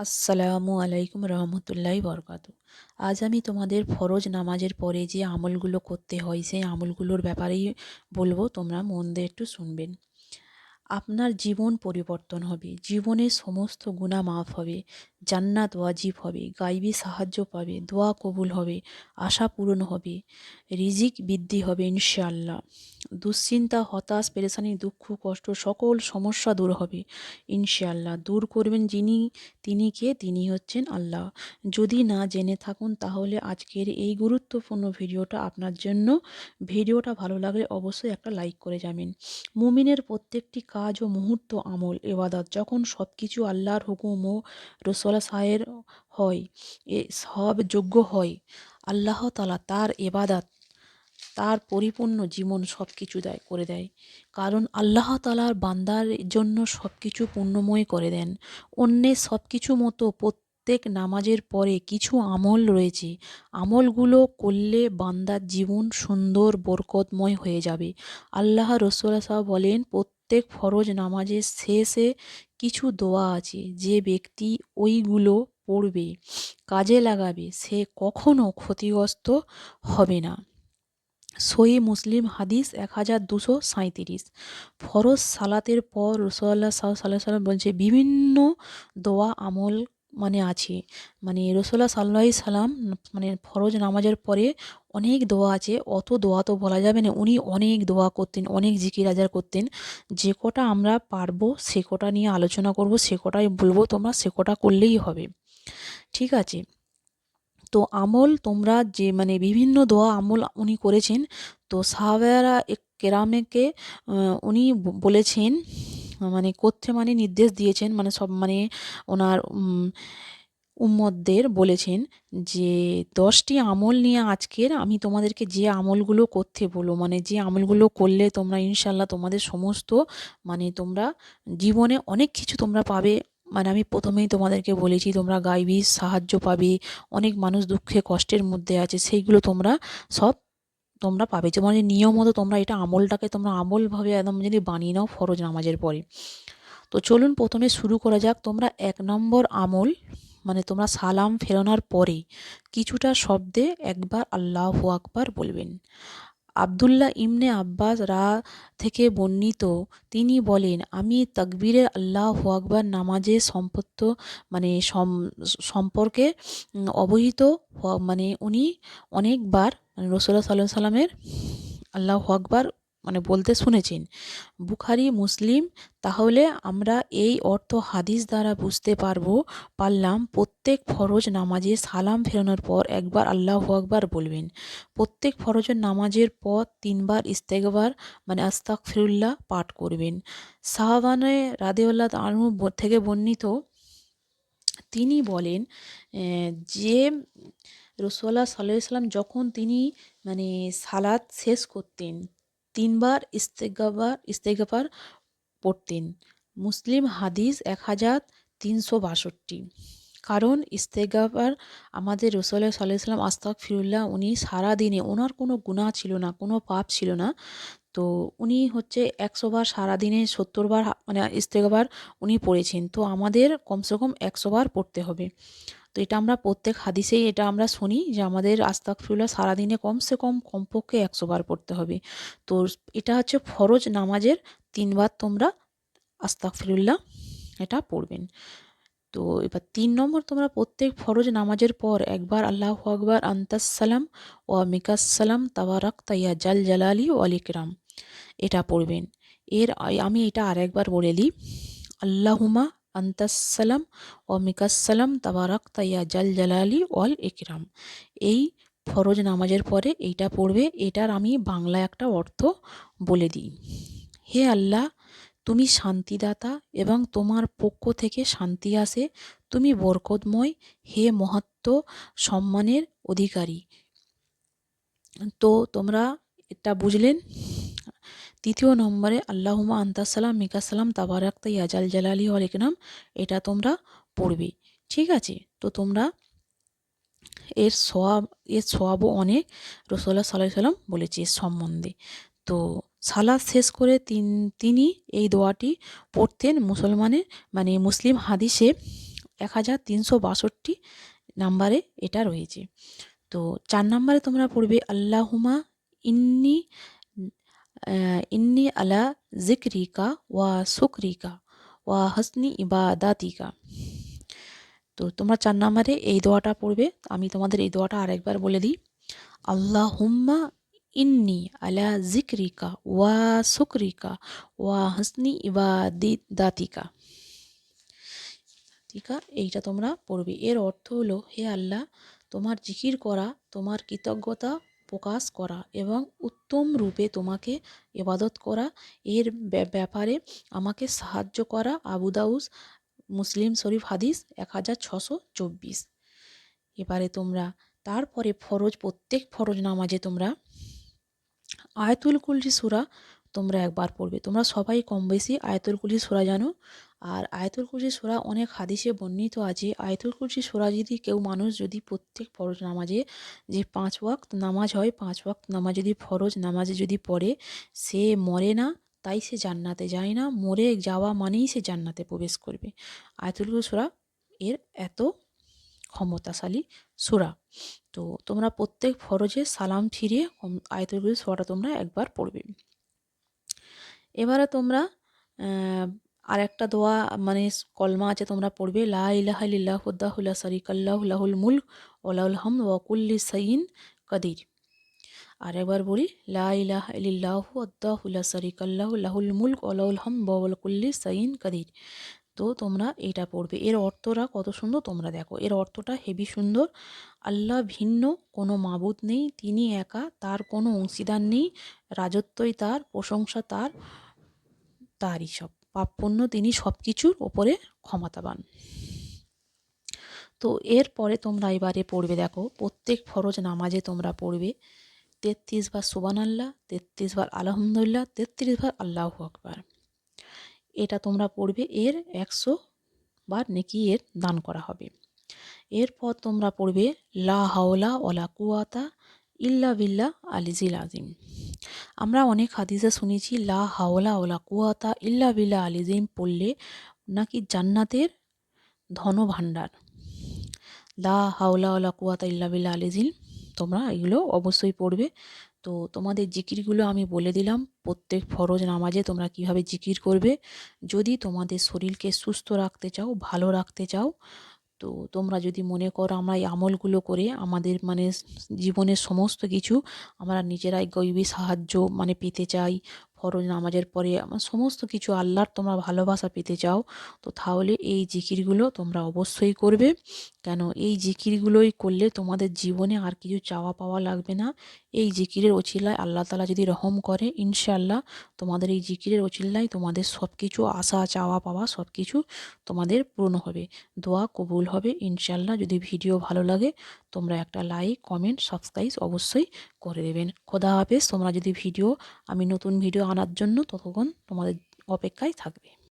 আসসালামু আলাইকুম রহমতুল্লাহ বরকাত। আজ আমি তোমাদের ফরজ নামাজের পরে যে আমলগুলো করতে হয়, সেই আমলগুলোর ব্যাপারেই বলব, তোমরা মন দিয়ে একটু শুনবেন। আপনার জীবন পরিবর্তন হবে, জীবনের সমস্ত গুণা মাফ হবে। জান্নাত ওয়াজিব হবে, গাইবি সাহায্য পাবে, দোয়া কবুল হবে, আশা পূরণ হবে, রিজিক বৃদ্ধি হবে ইনশাআল্লাহ। দুশ্চিন্তা, হতাশ, পেরেশানি, দুঃখ, কষ্ট, সকল সমস্যা দূর হবে ইনশাআল্লাহ। দূর করবেন যিনি, তিনি কে? তিনি হচ্ছেন আল্লাহ। যদি না জেনে থাকুন তাহলে আজকের এই গুরুত্বপূর্ণ ভিডিওটা আপনার জন্য। ভিডিওটা ভালো লাগলে অবশ্যই একটা লাইক করে যাবেন। মুমিনের প্রত্যেকটি কাজ ও মুহূর্ত আমল, এবাদত, যখন সব কিছু আল্লাহর হুকুম ও রসোলা সাহের হয়, এ সব যোগ্য হয়। আল্লাহ তালা তার এবাদাত তার পরিপূর্ণ জীবন সব কিছু দেয়, করে দেয়। কারণ আল্লাহ তালার বান্দার জন্য সব কিছু পূর্ণময় করে দেন। অন্যের সব কিছু মতো প্রত্যেক নামাজের পরে কিছু আমল রয়েছে। আমলগুলো করলে বান্দার জীবন সুন্দর, বরকতময় হয়ে যাবে। আল্লাহ রসুল্লাহ বলেন প্রত্যেক ফরজ নামাজের শেষে কিছু দোয়া আছে। যে ব্যক্তি ওইগুলো পড়বে, কাজে লাগাবে, সে কখনো ক্ষতিগ্রস্ত হবে না। সই মুসলিম হাদিস এক হাজার দুশো সাঁইত্রিশ। ফরজ সালাতের পর রসোল্লা সাল্লাহ সাল্লাম বলছে, বিভিন্ন দোয়া আমল মানে আছে। মানে রসোল্লা সাল্লাহ সাল্লাম মানে ফরজ নামাজের পরে অনেক দোয়া আছে। অত দোয়া তো বলা যাবে না। উনি অনেক দোয়া করতেন, অনেক জিকির আজার করতেন। যে কটা আমরা পারব সে কটা নিয়ে আলোচনা করব, সে কটাই বলব, তোমরা সে কটা করলেই হবে। ঠিক আছে? তো আমল তোমরা যে মানে বিভিন্ন দোয়া আমল উনি করেছেন, তো সাহাবারা কেরামেকে উনি বলেছেন মানে করতে মানে নির্দেশ দিয়েছেন মানে সব মানে ওনার উম্মদদের বলেছেন যে দশটি আমল নিয়ে আজকের আমি তোমাদেরকে যে আমলগুলো করতে বলো মানে যে আমলগুলো করলে তোমরা ইনশাল্লাহ তোমাদের সমস্ত মানে তোমরা জীবনে অনেক কিছু তোমরা পাবে। মানে আমি প্রথমেই তোমাদেরকে বলেছি, তোমরা গাইবি সাহায্য পাবে, অনেক মানুষ দুঃখে কষ্টের মধ্যে আছে, সেইগুলো তোমরা সব তোমরা পাবে। যেমন নিয়ম মতো তোমরা এটা আমলটাকে তোমরা আমলভাবে একদম যদি বানিয়ে নাও ফরজ নামাজের পরে। তো চলুন প্রথমে শুরু করা যাক। তোমরা এক নম্বর আমল মানে তোমরা সালাম ফেরানোর পরে কিছুটা শব্দে একবার আল্লাহ আকবার বলবেন। আবদুল্লাহ ইমনে আব্বাস রা থেকে বর্ণিত, তিনি বলেন, আমি তাকবীরের আল্লাহ আকবার নামাজে সম্পত্ত মানে সম্পর্কে অবহিত মানে উনি অনেকবার মানে রসুল্লাহ সাল্লাহ সাল্লামের আল্লাহ আকবার মানে বলতে শুনেছেন, বুখারি, মুসলিম, তাহলে আমরা এই অর্থ হাদিস দ্বারা বুঝতে পারব, পারলাম প্রত্যেক ফরজ নামাজে সালাম ফেরানোর পর একবার আল্লাহ আকবার বলবেন। প্রত্যেক ফরজের নামাজের পর তিনবার ইস্তেকবার মানে আস্তাক ফিরুল্লাহ পাঠ করবেন। সাহাবানে রাদেউল্লাহ আনু থেকে বর্ণিত তিনি বলেন যে রসোল্লা সাল্লাহ সাল্লাম যখন তিনি মানে সালাদ শেষ করতেন, তিনবার ইস্তেগাবার ইস্তেগাবার পড়তেন। মুসলিম হাদিস এক হাজার তিনশো বাষট্টি। কারণ ইস্তেগাবার আমাদের রসুল্লাহ সাল্লাহ সাল্লাম আস্তাক ফিরুল্লাহ উনি সারাদিনে ওনার কোনো গুণা ছিল না, কোনো পাপ ছিল না। তো উনি হচ্ছে একশোবার সারাদিনে সত্তরবার মানে ইস্তেগাবার উনি পড়েছেন। তো আমাদের কমসে কম একশোবার পড়তে হবে। তো এটা আমরা প্রত্যেক হাদিসেই এটা আমরা শুনি যে আমাদের আস্তাকফিরুল্লাহ সারাদিনে কমসে কম কমপক্ষে একশো বার পড়তে হবে। তো এটা হচ্ছে ফরজ নামাজের তিনবার তোমরা আস্তাকফিরুল্লাহ এটা পড়বেন। তো এবার তিন নম্বর তোমরা প্রত্যেক ফরজ নামাজের পর একবার আল্লাহ আকবর আন্তাসালাম ও মিকাসালাম তাবারাক তাইয়া, জাল জালালি ও আলিকরাম এটা পড়বেন। এর আমি এটা আরেকবার বলে দিই। আল্লাহুমা আন্তাসালাম ও মিকাসালাম তাবারাক তাইয়া জাল জালালি ওয়াল ইকরাম। এই ফরজ নামাজের পরে এইটা পড়বে, এটার আমি বাংলা একটা অর্থ বলে দিই। হে আল্লাহ, তুমি শান্তিদাতা এবং তোমার পক্ষ থেকে শান্তি আসে, তুমি বরকতময়, হে মহাত্ম সম্মানের অধিকারী। তো তোমরা এটা বুঝলেন? তৃতীয় নম্বরে আল্লাহুমা আন্তাসালাম মিকাসালাম তাবারাক্তা ইয়াজাল জালালি হল নাম এটা তোমরা পড়বে। ঠিক আছে? তো তোমরা এর সোয়াব এর সোয়াবও অনেক রসোল্লা সাল্লাহ সাল্লাম বলেছে এর সম্বন্ধে। তো সালাদ শেষ করে তিন, তিনি এই দোয়াটি পড়তেন মুসলমানের মানে মুসলিম হাদিসে এক হাজার তিনশো বাষট্টি নাম্বারে এটা রয়েছে। তো চার নাম্বারে তোমরা পড়বে আল্লাহুমা ইন্নি ইন্নি আলা জিক্রিকা ওয়া শুক্রিকা ওয়া হাসনি ইবাদাতিকা তো তোমরা চার নাম্বারে এই দোয়াটা পড়বে। আমি তোমাদের এই দোয়াটা আরেকবার বলে দিই। আল্লাহ হুম্মা ইন্নি আলা জিক্রিকা ওয়া শুক্রিকা ওয়া হাসনি ইবাদি দাতিকা টিকা এইটা তোমরা পড়বে। এর অর্থ হলো, হে আল্লাহ, তোমার জিকির করা, তোমার কৃতজ্ঞতা প্রকাশ করা এবং উত্তম রূপে তোমাকে এবাদত করা। এর ব্যাপারে আমাকে সাহায্য করা। আবুদাউস মুসলিম শরীফ হাদিস এক হাজার ছশো চব্বিশ। এবারে তোমরা, তারপরে ফরজ, প্রত্যেক ফরজ নামাজে তোমরা আয়তুল কুলজি সুরা তোমরা একবার পড়বে। তোমরা সবাই কম বেশি আয়তুল কুলজি সুরা জানো। আর আয়তুল কুরসি সোরা অনেক হাদিসে বর্ণিত আছে। আয়তুল কুরসি সোরা যদি কেউ মানুষ যদি প্রত্যেক ফরজ নামাজে যে পাঁচ ওয়াক্ত নামাজ হয়, পাঁচ ওয়াক্ত নামাজ যদি ফরজ নামাজে যদি পড়ে, সে মরে না, তাই সে জান্নাতে যায় না। মরে যাওয়া মানেই সে জান্নাতে প্রবেশ করবে। আয়তুল কুরসি সোরা এর এত ক্ষমতাশালী সুরা। তো তোমরা প্রত্যেক ফরজে সালাম ফিরিয়ে আয়তুল কুরসি সোরাটা তোমরা একবার পড়বে। এবারে তোমরা আর একটা দোয়া মানে কলমা আছে তোমরা পড়বে, লা ইলাহা ইল্লাল্লাহু ওয়াহদাহু লা শারীকা লাহু, লাহুল মুলক ওয়া লাহুল হামদু ওয়া কাদির। আর একবার বলি, লা ইলাহা ইল্লাল্লাহু ওয়াহদাহু লা শারীকা লাহু, লাহুল মুলক ওয়া লাহুল হামদু ওয়া কুল্লি শাইইন কাদির। তো তোমরা এটা পড়বে। এর অর্থটা কত সুন্দর তোমরা দেখো। এর অর্থটা হেভি সুন্দর। আল্লাহ ভিন্ন, কোনো মাবুদ নেই, তিনি একা, তার কোনো অংশীদার নেই, রাজত্বই তার, প্রশংসা তার, তারই সব। পাপপূর্ণ তিনি সব কিছুর ওপরে ক্ষমতাবান। তো এরপরে তোমরা এবারে পড়বে দেখো, প্রত্যেক ফরজ নামাজে তোমরা পড়বে, তেত্রিশ বার সুবান আল্লাহ, তেত্রিশ বার আলহামদুলিল্লাহ, তেত্রিশ বার আল্লাহ আকবার। এটা তোমরা পড়বে, এর একশো বার নেকি এর দান করা হবে। এরপর তোমরা পড়বে, লা হাওলা ওলা কুয়াতা ইল্লা বিল্লা আলিজিল আজিম আমরা অনেক হাদিসে শুনেছি, লা হাওলা ওলা কুয়াতা ইল্লা বিল্লা আলিজিম পড়লে নাকি জান্নাতের ধন ভাণ্ডার লা হাওলা ওলা কুয়াতা ইল্লা বিল্লা আলিজিম তোমরা এগুলো অবশ্যই পড়বে। তো তোমাদের জিকিরগুলো আমি বলে দিলাম, প্রত্যেক ফরজ নামাজে তোমরা কীভাবে জিকির করবে। যদি তোমাদের শরীরকে সুস্থ রাখতে চাও, ভালো রাখতে চাও তো তোমরা যদি মনে করো আমরা এই আমলগুলো করে আমাদের মানে জীবনের সমস্ত কিছু আমরা নিজেরাই গৈবী সাহায্য মানে পেতে চাই ফরজ নামাজের পরে আমার সমস্ত কিছু আল্লাহর তোমরা ভালোবাসা পেতে চাও, তো তাহলে এই জিকিরগুলো তোমরা অবশ্যই করবে। কেন? এই জিকিরগুলোই করলে তোমাদের জীবনে আর কিছু চাওয়া পাওয়া লাগবে না। এই জিকিরের ওচিল্লায় আল্লাহ তালা যদি রহম করে ইনশাল্লাহ তোমাদের এই জিকিরের ওচিল্লায় তোমাদের সব কিছু আশা, চাওয়া, পাওয়া সব কিছু তোমাদের পূর্ণ হবে। দোয়া কবুল হবে ইনশাল্লাহ যদি ভিডিও ভালো লাগে, তোমরা একটা লাইক, কমেন্ট, সাবস্ক্রাইব অবশ্যই করে দেবেন। খোদা হাফেজ, তোমরা যদি ভিডিও, আমি নতুন ভিডিও আনার জন্য ততক্ষণ তোমাদের অপেক্ষায় থাকবে।